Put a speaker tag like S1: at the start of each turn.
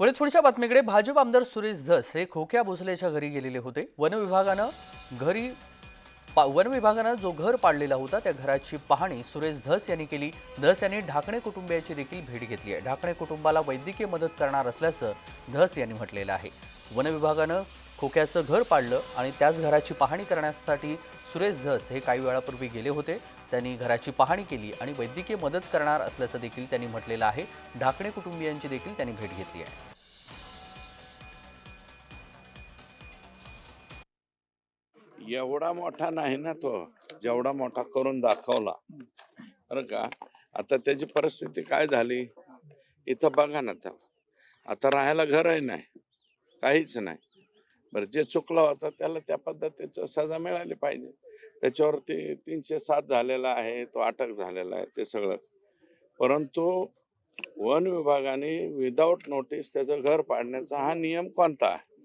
S1: वळीत पुढच्या बातमीकडे. भाजप आमदार सुरेश धस हे खोक्या भोसलेच्या घरी गेलेले होते. वन विभागानं घरी पा वन विभागानं जो घर पाडलेला होता त्या घराची पाहणी सुरेश धस यांनी केली. धस यांनी ढाकणे कुटुंबियाची देखील भेट घेतली आहे. ढाकणे कुटुंबाला वैद्यकीय मदत करणार असल्याचं धस यांनी म्हटलेलं आहे. वन विभागानं खोक्याचं घर पाडलं आणि त्याच घराची पाहणी करण्यासाठी सुरेश धस हे काही वेळापूर्वी गेले होते. त्यांनी घराची पाहणी केली आणि वैद्यकीय मदत करणार असल्याचं देखील त्यांनी म्हटलेलं आहे. ढाकणे कुटुंबियांची देखील त्यांनी भेट घेतली आहे.
S2: एवढा मोठा नाही ना तो. जेवढा मोठा करून दाखवला. बरं का? आता त्याची परिस्थिती काय झाली? इथं बघा ना त्या आता राहायला घरही नाही. काहीच नाही. बरं जे चुकला होता त्याला त्या पद्धतीचं सजा मिळाली पाहिजे. त्याच्यावरती तीनशे सात झालेला आहे तो अटक झालेला आहे ते सगळं. परंतु वन विभागाने विदाऊट नोटीस त्याचं घर पाडण्याचा हा नियम कोणता आहे?